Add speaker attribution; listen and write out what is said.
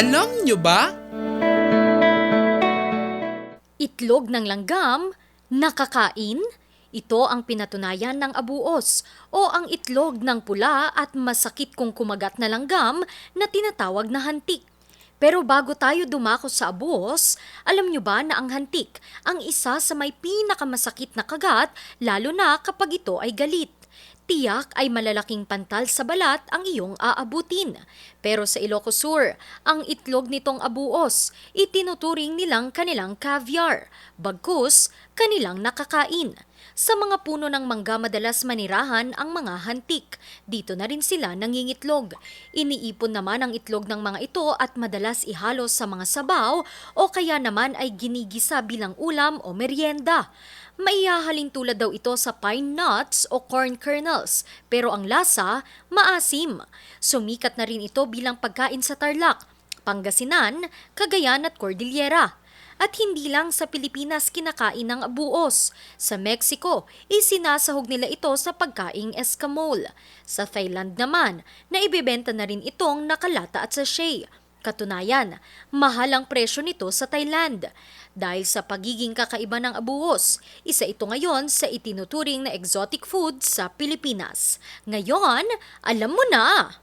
Speaker 1: Alam nyo ba?
Speaker 2: Itlog ng langgam, nakakain? Ito ang pinatunayan ng abuos o ang itlog ng pula at masakit kung kumagat na langgam na tinatawag na hantik. Pero bago tayo dumako sa abuos, alam nyo ba na ang hantik ang isa sa may pinakamasakit na kagat lalo na kapag ito ay galit? Tiyak ay malalaking pantal sa balat ang iyong aabutin. Pero sa Ilocos Sur, ang itlog nitong abuos, itinuturing nilang kanilang caviar, bagkus kanilang nakakain. Sa mga puno ng mangga madalas manirahan ang mga hantik. Dito na rin sila nangingitlog. Iniipon naman ang itlog ng mga ito at madalas ihalo sa mga sabaw o kaya naman ay ginigisa bilang ulam o merienda. Maihahalin tulad daw ito sa pine nuts o corn kernels, pero ang lasa, maasim. Sumikat na rin ito bilang pagkain sa Tarlac, Pangasinan, Cagayan at Cordillera. At hindi lang sa Pilipinas kinakain ng abuos. Sa Mexico, isinasahog nila ito sa pagkaing escamol. Sa Thailand naman, naibebenta na rin itong nakalata at sachet. Katunayan, mahal ang presyo nito sa Thailand. Dahil sa pagiging kakaiba ng abuos, isa ito ngayon sa itinuturing na exotic food sa Pilipinas. Ngayon, alam mo na!